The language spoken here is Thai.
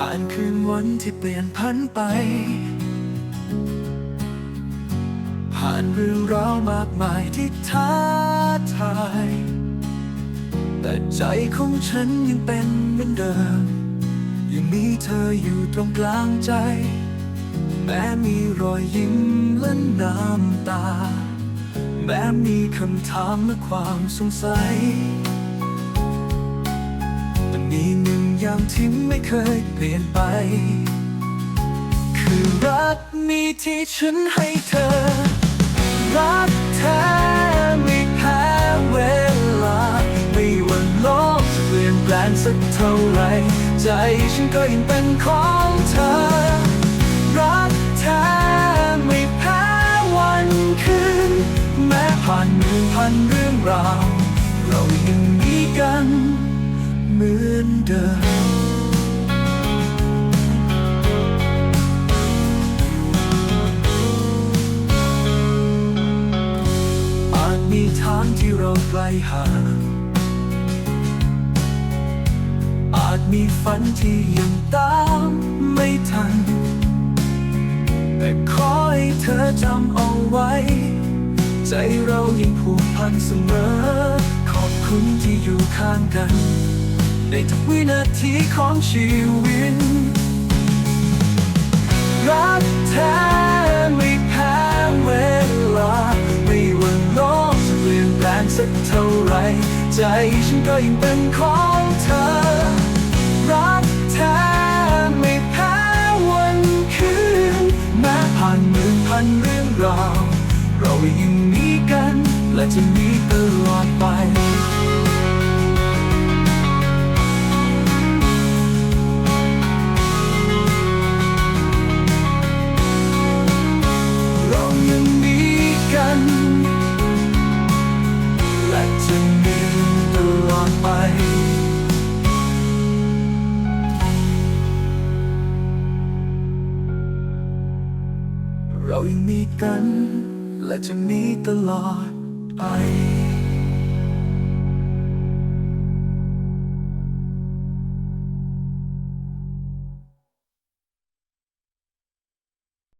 ผ่านคืนวันที่เปลี่ยนพันไป ผ่านเรื่องราวมากมายที่ท้าทาย แต่ใจของฉันยังเป็นเหมือนเดิม ยังมีเธออยู่ตรงกลางใจ แม้มีรอยยิ้มและน้ำตา แม้มีคำถามและความสงสัย ที่ไม่เคยเปลี่ยนไป คือรักนี้ที่ฉันให้เธอ รักแท้ไม่แพ้เวลา ไม่ว่าโลกจะเปลี่ยนแปลงสักเท่าไร ใจฉันก็ยังเป็นของเธอ รักแท้ไม่แพ้วันคืน แม้ผ่านหมื่นพันเรื่องราว เรายังมีกัน เหมือนเดิม มีทางที่เราไกลห่างอาจมีฝันที่ยังตามไม่ทัน แต่ขอให้เธอจำเอาไว้ ใจเรายังผูกพันเสมอ ขอบคุณที่อยู่ข้างกัน ในทุกวินาทีของชีวิต สักเท่าไร ใจฉันก็ยังเป็นของเธอ รักแท้ไม่แพ้วันคืน แม้ผ่านหมื่นพันเรื่องราว เรายังมีกันและจะมี เรายังมีกัน และจะมีตลอดไป